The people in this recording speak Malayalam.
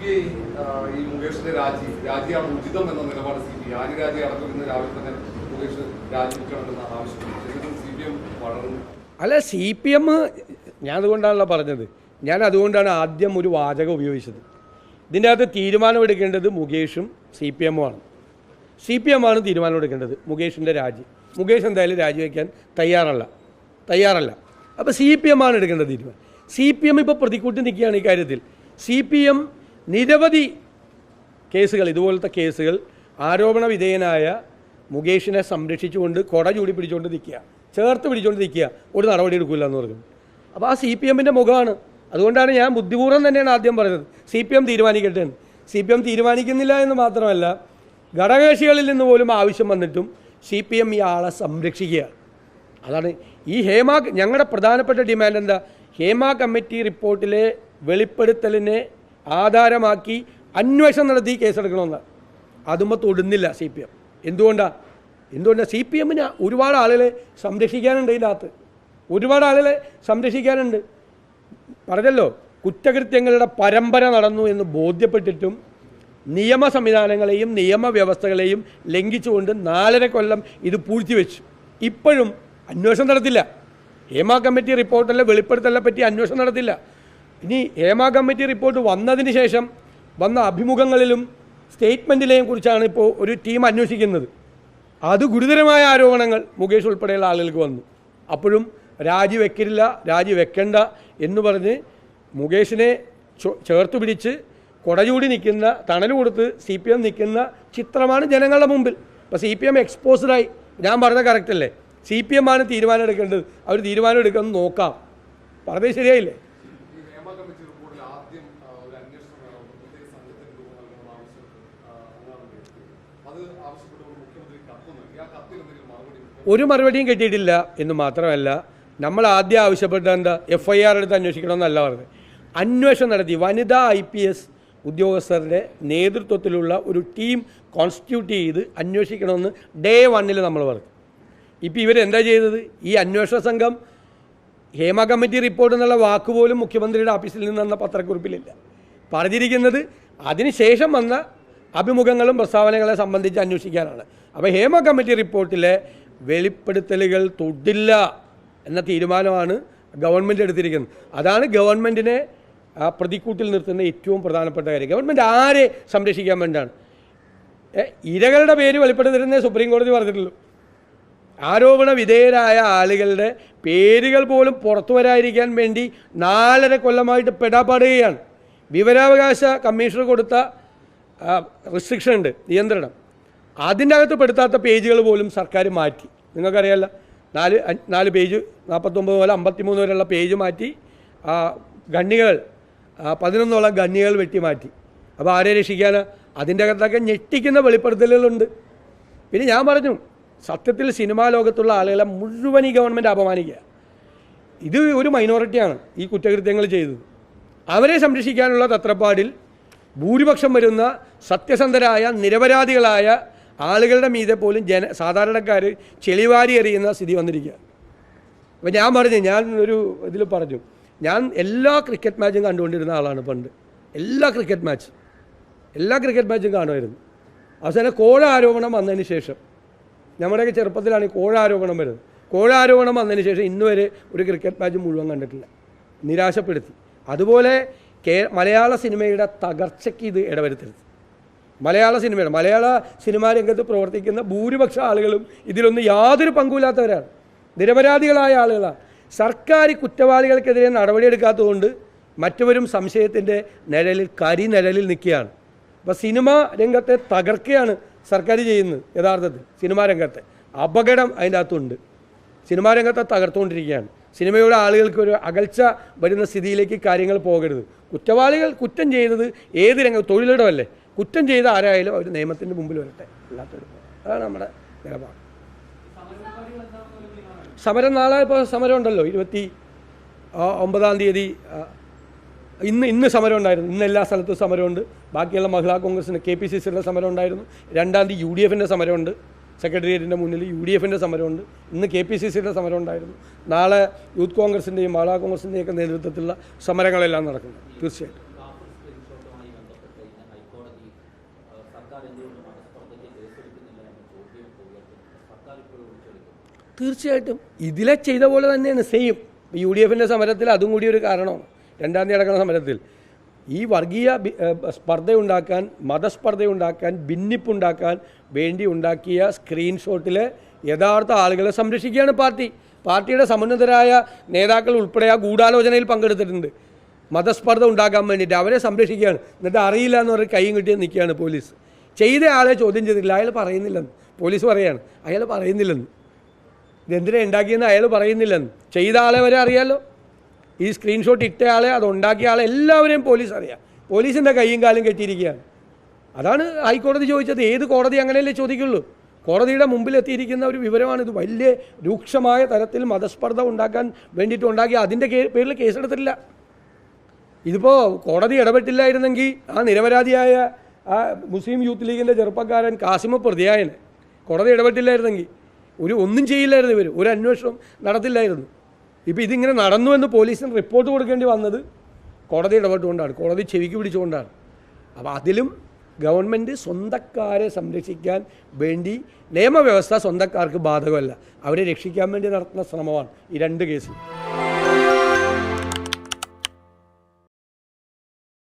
പി ഐ ഈ മുകേഷിന്റെ രാജി രാജിയാണ് ഉചിതം എന്ന നിലപാട് സി പി ഐ ആര്യ രാജി അടക്കം ഇന്ന് രാവിലെ തന്നെ മുകേഷ് രാജിവെക്കണമെന്ന് ആവശ്യപ്പെട്ടു. ശരിക്കും സി പി എം വളർന്നു. അല്ല സി പി എം ഞാൻ അതുകൊണ്ടാണല്ലോ പറഞ്ഞത്. ഞാൻ അതുകൊണ്ടാണ് ആദ്യം ഒരു വാചകം ഉപയോഗിച്ചത്. ഇതിന്റെ അകത്ത് തീരുമാനമെടുക്കേണ്ടത് മുകേഷും സി പി എമ്മുമാണ് സി പി എമ്മാണ് തീരുമാനമെടുക്കേണ്ടത് മുകേഷിന്റെ രാജി. മുകേഷ് എന്തായാലും രാജിവെക്കാൻ തയ്യാറല്ല. തയ്യാറല്ല. അപ്പോൾ സി പി എമ്മാണ് എടുക്കേണ്ടത് തീരുമാനം. സി പി എം ഇപ്പോൾ പ്രതിക്കൂട്ടി നിൽക്കുകയാണ് ഈ കാര്യത്തിൽ. സി പി എം നിരവധി കേസുകൾ ഇതുപോലത്തെ കേസുകൾ ആരോപണ വിധേയനായ മുകേഷിനെ സംരക്ഷിച്ചുകൊണ്ട് കൊട ചൂടി പിടിച്ചുകൊണ്ട് നിൽക്കുക. ചേർത്ത് പിടിച്ചുകൊണ്ട് നിൽക്കുക. ഒരു നടപടി എടുക്കില്ല എന്ന് പറഞ്ഞു. അപ്പോൾ ആ സി പി എമ്മിന്റെ മുഖമാണ്. അതുകൊണ്ടാണ് ഞാൻ ബുദ്ധിപൂർവം തന്നെയാണ് ആദ്യം പറഞ്ഞത്. സി പി എം തീരുമാനിക്കട്ടെ സി പി എം തീരുമാനിക്കുന്നില്ല എന്ന് മാത്രമല്ല ഘടകകക്ഷികളിൽ നിന്ന് പോലും ആവശ്യം വന്നിട്ടും സി പി എം ഈ ആളെ സംരക്ഷിക്കുക. അതാണ് ഈ ഹേമ ഞങ്ങളുടെ പ്രധാനപ്പെട്ട ഡിമാൻഡ് എന്താ? ഹേമ കമ്മിറ്റി റിപ്പോർട്ടിലെ വെളിപ്പെടുത്തലിനെ ആധാരമാക്കി അന്വേഷണം നടത്തി കേസെടുക്കണമെന്ന്. അതുമ്പോൾ തൊടുന്നില്ല സി പി എം. എന്തുകൊണ്ടാണ് എന്തുകൊണ്ടാണ് സി പി എമ്മിന് ഒരുപാട് ആളുകളെ സംരക്ഷിക്കാനുണ്ട് ഇതിനകത്ത്. ഒരുപാട് ആളുകളെ സംരക്ഷിക്കാനുണ്ട്. പറഞ്ഞല്ലോ കുറ്റകൃത്യങ്ങളുടെ പരമ്പര നടന്നു എന്ന് ബോധ്യപ്പെട്ടിട്ടും നിയമ സംവിധാനങ്ങളെയും നിയമവ്യവസ്ഥകളെയും ലംഘിച്ചുകൊണ്ട് നാലര കൊല്ലം ഇത് പൂഴ്ത്തിവെച്ചു. ഇപ്പോഴും അന്വേഷണം നടത്തില്ല. ഹേമ കമ്മിറ്റി റിപ്പോർട്ടല്ല വെളിപ്പെടുത്തലിനെ പറ്റി അന്വേഷണം നടത്തില്ല. ഇനി ഹേമ കമ്മിറ്റി റിപ്പോർട്ട് വന്നതിന് ശേഷം വന്ന അഭിമുഖങ്ങളിലും സ്റ്റേറ്റ്മെന്റിലെയും കുറിച്ചാണ് ഇപ്പോൾ ഒരു ടീം അന്വേഷിക്കുന്നത്. അത് ഗുരുതരമായ ആരോപണങ്ങൾ മുകേഷ് ഉൾപ്പെടെയുള്ള ആളുകൾക്ക് വന്നു. അപ്പോഴും രാജിവെക്കില്ല രാജിവെക്കണ്ട രാജി വെക്കണ്ട എന്ന് പറഞ്ഞ് മുകേഷിനെ ചേർത്ത് പിടിച്ച് കൊടചൂടി നിൽക്കുന്ന തണൽ കൊടുത്ത് സി പി എം നിൽക്കുന്ന ചിത്രമാണ് ജനങ്ങളുടെ മുമ്പിൽ. ഇപ്പോൾ സി പി എം എക്സ്പോസ്ഡായി ഞാൻ പറഞ്ഞ കറക്റ്റ് അല്ലേ? സി പി എം ആണ് തീരുമാനം എടുക്കേണ്ടത് അവർ തീരുമാനം എടുക്കുന്നത് നോക്കാം. പറഞ്ഞത് ശരിയായില്ലേ ഈ ഹേമ കമ്മിറ്റി റിപ്പോർട്ടിൽ ആദ്യം ആ, ഒരു അന്വേഷണം വേണം ഒരു പ്രത്യേക സംഘത്തിന് രൂപം നൽകണമെന്ന ആവശ്യം ആ, അങ്ങാണ് ഉയർത്തിയത്. അത് ആവശ്യപ്പെട്ടുകൊണ്ട് മുഖ്യമന്ത്രി കത്ത് നൽകി ആ കത്തിൽ എന്തെങ്കിലും മറുപടി മുഖ്യമന്ത്രി ഒരു മറുപടിയും കിട്ടിയിട്ടില്ല എന്ന് മാത്രമല്ല നമ്മൾ ആദ്യം ആവശ്യപ്പെട്ട എന്താ എഫ് ഐ ആർ എടുത്ത് അന്വേഷിക്കണമെന്നല്ല പറഞ്ഞത്. അന്വേഷണം നടത്തി. വനിതാ ഐ പി എസ് ഉദ്യോഗസ്ഥരുടെ നേതൃത്വത്തിലുള്ള ഒരു ടീം കോൺസ്റ്റിറ്റ്യൂട്ട് ചെയ്ത് അന്വേഷിക്കണമെന്ന് ഡേ വണ്ണിൽ നമ്മൾ പറഞ്ഞു. ഇപ്പോൾ ഇവരെന്താ ചെയ്തത്? ഈ അന്വേഷണ സംഘം ഹേമ കമ്മിറ്റി റിപ്പോർട്ട് എന്നുള്ള വാക്ക് പോലും മുഖ്യമന്ത്രിയുടെ ഓഫീസിൽ നിന്ന് വന്ന പത്രക്കുറിപ്പിലില്ല. പറഞ്ഞിരിക്കുന്നത് അതിനുശേഷം വന്ന അഭിമുഖങ്ങളും പ്രസ്താവനകളെ സംബന്ധിച്ച് അന്വേഷിക്കാനാണ്. അപ്പോൾ ഹേമ കമ്മിറ്റി റിപ്പോർട്ടിലെ വെളിപ്പെടുത്തലുകൾ തൊടില്ല എന്ന തീരുമാനമാണ് ഗവൺമെന്റ് എടുത്തിരിക്കുന്നത്. അതാണ് ഗവൺമെന്റിനെ പ്രതിക്കൂട്ടിൽ നിർത്തുന്ന ഏറ്റവും പ്രധാനപ്പെട്ട കാര്യം. ഗവൺമെന്റ് ആരെ സംരക്ഷിക്കാൻ വേണ്ടിയാണ്? ഇരകളുടെ പേര് വെളിപ്പെടുത്തരുന്നേ സുപ്രീം കോടതി പറഞ്ഞിട്ടുള്ളൂ. ആരോപണ വിധേയരായ ആളുകളുടെ പേരുകൾ പോലും പുറത്തു വരാതിരിക്കാൻ വേണ്ടി നാലര കൊല്ലമായിട്ട് പെടാപ്പാടുകയാണ് വിവരാവകാശ കമ്മീഷണർ കൊടുത്ത റിസ്ട്രിക്ഷൻ ഉണ്ട് നിയന്ത്രണം. അതിന്റെ അകത്ത് പെടുത്താത്ത പേജുകൾ പോലും സർക്കാർ മാറ്റി. നിങ്ങൾക്കറിയാമല്ലോ നാല് നാല് പേജ് നാൽപ്പത്തൊമ്പത് മുതൽ അമ്പത്തിമൂന്ന് വരെയുള്ള പേജ് മാറ്റി ഗണ്ണികൾ പതിനൊന്നോളം ഗണ്ണികൾ വെട്ടി മാറ്റി. അപ്പോൾ ആരെ രക്ഷിക്കാൻ അതിന്റെ അകത്തൊക്കെ ഞെട്ടിക്കുന്ന വെളിപ്പെടുത്തലുകളുണ്ട്. പിന്നെ ഞാൻ പറഞ്ഞു സത്യത്തിൽ സിനിമാ ലോകത്തുള്ള ആളുകളെ മുഴുവൻ ഈ ഗവൺമെന്റ് അപമാനിക്കുക. ഇത് ഒരു മൈനോറിറ്റിയാണ് ഈ കുറ്റകൃത്യങ്ങൾ ചെയ്തത്. അവരെ സംരക്ഷിക്കാനുള്ള തത്രപ്പാടിൽ ഭൂരിപക്ഷം വരുന്ന സത്യസന്ധരായ നിരപരാധികളായ ആളുകളുടെ മീതെ പോലും ജന സാധാരണക്കാർ ചെളിവാരി എറിയുന്ന സ്ഥിതി വന്നിരിക്കുക. അപ്പോൾ ഞാൻ പറഞ്ഞു ഞാൻ ഒരു ഇതിൽ പറഞ്ഞു ഞാൻ എല്ലാ ക്രിക്കറ്റ് മാച്ചും കണ്ടുകൊണ്ടിരുന്ന ആളാണ് പണ്ട്. എല്ലാ ക്രിക്കറ്റ് മാച്ച്. എല്ലാ ക്രിക്കറ്റ് മാച്ചും കാണുമായിരുന്നു. അവസാനം കോഴ ആരോപണം വന്നതിന് ശേഷം നമ്മുടെയൊക്കെ ചെറുപ്പത്തിലാണ് ഈ കോഴ ആരോപണം വരുന്നത്. കോഴ ആരോപണം വന്നതിന് ശേഷം ഇന്നുവരെ ഒരു ക്രിക്കറ്റ് മാച്ച് മുഴുവൻ കണ്ടിട്ടില്ല. നിരാശപ്പെടുത്തി. അതുപോലെ കേ മലയാള സിനിമയുടെ തകർച്ചയ്ക്ക് ഇത് ഇടവരുത്തരുത്. മലയാള സിനിമയുടെ മലയാള സിനിമാ രംഗത്ത് പ്രവർത്തിക്കുന്ന ഭൂരിപക്ഷ ആളുകളും ഇതിലൊന്നും യാതൊരു പങ്കുമില്ലാത്തവരാണ്. നിരപരാധികളായ ആളുകളാണ്. സർക്കാർ കുറ്റവാളികൾക്കെതിരെ നടപടിയെടുക്കാത്തതുകൊണ്ട് മറ്റവരും സംശയത്തിന്റെ നിഴലിൽ കരി നിഴലിൽ നിൽക്കുകയാണ്. അപ്പോൾ സിനിമ രംഗത്തെ തകർക്കുകയാണ് സർക്കാർ ചെയ്യുന്നത് യഥാർത്ഥത്തിൽ സിനിമാ രംഗത്തെ. അപകടം അതിന്റെ അകത്തുണ്ട് സിനിമാ രംഗത്തെ തകർത്തുകൊണ്ടിരിക്കുകയാണ്. സിനിമയുടെ ആളുകൾക്ക് ഒരു അകൽച്ച വരുന്ന സ്ഥിതിയിലേക്ക് കാര്യങ്ങൾ പോകരുത്. കുറ്റവാളികൾ കുറ്റം ചെയ്തത് ഏത് രംഗം തൊഴിലിടമല്ലേ? കുറ്റം ചെയ്ത ആരായാലും അവർ നിയമത്തിന്റെ മുമ്പിൽ വരട്ടെ. അല്ലാത്തൊരു അതാണ് നമ്മുടെ നിലപാട്. സമരം നാളെ ഇപ്പോൾ സമരം ഉണ്ടല്ലോ ഇരുപത്തി ഒമ്പതാം തീയതി ഇന്ന് ഇന്ന് സമരം ഉണ്ടായിരുന്നു. ഇന്ന് എല്ലാ സ്ഥലത്തും സമരമുണ്ട്. ബാക്കിയുള്ള മഹിളാ കോൺഗ്രസിന് കെ പി സി സിയുടെ സമരം ഉണ്ടായിരുന്നു. രണ്ടാം തീയതി യു ഡി എഫിന്റെ സമരമുണ്ട്. സെക്രട്ടേറിയറ്റിന്റെ മുന്നിൽ യു ഡി എഫിന്റെ സമരമുണ്ട്. ഇന്ന് കെ പി സി സിയുടെ സമരം ഉണ്ടായിരുന്നു നാളെ യൂത്ത് കോൺഗ്രസിന്റെയും മാളാ കോൺഗ്രസിന്റെയും ഒക്കെ നേതൃത്വത്തിലുള്ള സമരങ്ങളെല്ലാം നടക്കുന്നു. തീർച്ചയായിട്ടും. തീർച്ചയായിട്ടും. ഇതിലെ ചെയ്ത പോലെ തന്നെയാണ്. സെയിം യു ഡി എഫിന്റെ സമരത്തിൽ അതും കൂടി ഒരു കാരണമാണ്. രണ്ടാം തീയതി നടക്കുന്ന സമരത്തിൽ ഈ വർഗീയ സ്പർദ്ധയുണ്ടാക്കാൻ മതസ്പർദ്ധയുണ്ടാക്കാൻ ഭിന്നിപ്പുണ്ടാക്കാൻ വേണ്ടി ഉണ്ടാക്കിയ സ്ക്രീൻഷോട്ടിലെ യഥാർത്ഥ ആളുകളെ സംരക്ഷിക്കുകയാണ് പാർട്ടി. പാർട്ടിയുടെ സമുന്നതരായ നേതാക്കൾ ഉൾപ്പെടെ ആ ഗൂഢാലോചനയിൽ പങ്കെടുത്തിട്ടുണ്ട്. മതസ്പർദ്ധ ഉണ്ടാക്കാൻ വേണ്ടിയിട്ട് അവരെ സംരക്ഷിക്കുകയാണ്. എന്നിട്ട് അറിയില്ല എന്ന് പറഞ്ഞ് കൈയും കിട്ടിയ നിൽക്കുകയാണ് പോലീസ്. ചെയ്ത ആളെ ചോദ്യം ചെയ്തില്ല അയാൾ പറയുന്നില്ലെന്ന്. പോലീസ് പറയാണ്. അയാൾ പറയുന്നില്ലെന്ന്. ഇതെന്തിനാ ഉണ്ടാക്കിയെന്ന് അയാൾ പറയുന്നില്ലെന്ന്. ചെയ്ത ആളെ വരെ അറിയാലോ? ഈ സ്ക്രീൻഷോട്ട് ഇട്ട ആളെ അത് ഉണ്ടാക്കിയ ആളെ എല്ലാവരെയും പോലീസ് അറിയാം. പോലീസിന്റെ കൈയും കാലും കെട്ടിയിരിക്കുകയാണ്. അതാണ് ഹൈക്കോടതി ചോദിച്ചത്. ഏത് കോടതി അങ്ങനെയല്ലേ ചോദിക്കുള്ളൂ? കോടതിയുടെ മുമ്പിൽ എത്തിയിരിക്കുന്ന ഒരു വിവരമാണ് ഇത്. വലിയ രൂക്ഷമായ തരത്തിൽ മതസ്പർദ്ധ ഉണ്ടാക്കാൻ വേണ്ടിയിട്ട് ഉണ്ടാക്കി അതിന്റെ പേരിൽ കേസെടുത്തിട്ടില്ല. ഇതിപ്പോൾ കോടതി ഇടപെട്ടില്ലായിരുന്നെങ്കിൽ ആ നിരപരാധിയായ ആ മുസ്ലിം യൂത്ത് ലീഗിന്റെ ചെറുപ്പക്കാരൻ കാസിമ പ്രതിയായനെ കോടതി ഇടപെട്ടില്ലായിരുന്നെങ്കിൽ ഒരു ഒന്നും ചെയ്യില്ലായിരുന്നു ഇവർ ഒരു അന്വേഷണം നടത്തില്ലായിരുന്നു. ഇപ്പോൾ ഇതിങ്ങനെ നടന്നു എന്ന് പോലീസിന് റിപ്പോർട്ട് കൊടുക്കേണ്ടി വന്നത് കോടതി ഇടപെട്ടുകൊണ്ടാണ്. കോടതി ചെവിക്ക് പിടിച്ചുകൊണ്ടാണ്. അപ്പോൾ അതിലും ഗവൺമെന്റ് സ്വന്തക്കാരെ സംരക്ഷിക്കാൻ വേണ്ടി നിയമവ്യവസ്ഥ സ്വന്തക്കാർക്ക് ബാധകമല്ല. അവരെ രക്ഷിക്കാൻ വേണ്ടി നടത്തുന്ന ശ്രമമാണ് ഈ രണ്ട് കേസിൽ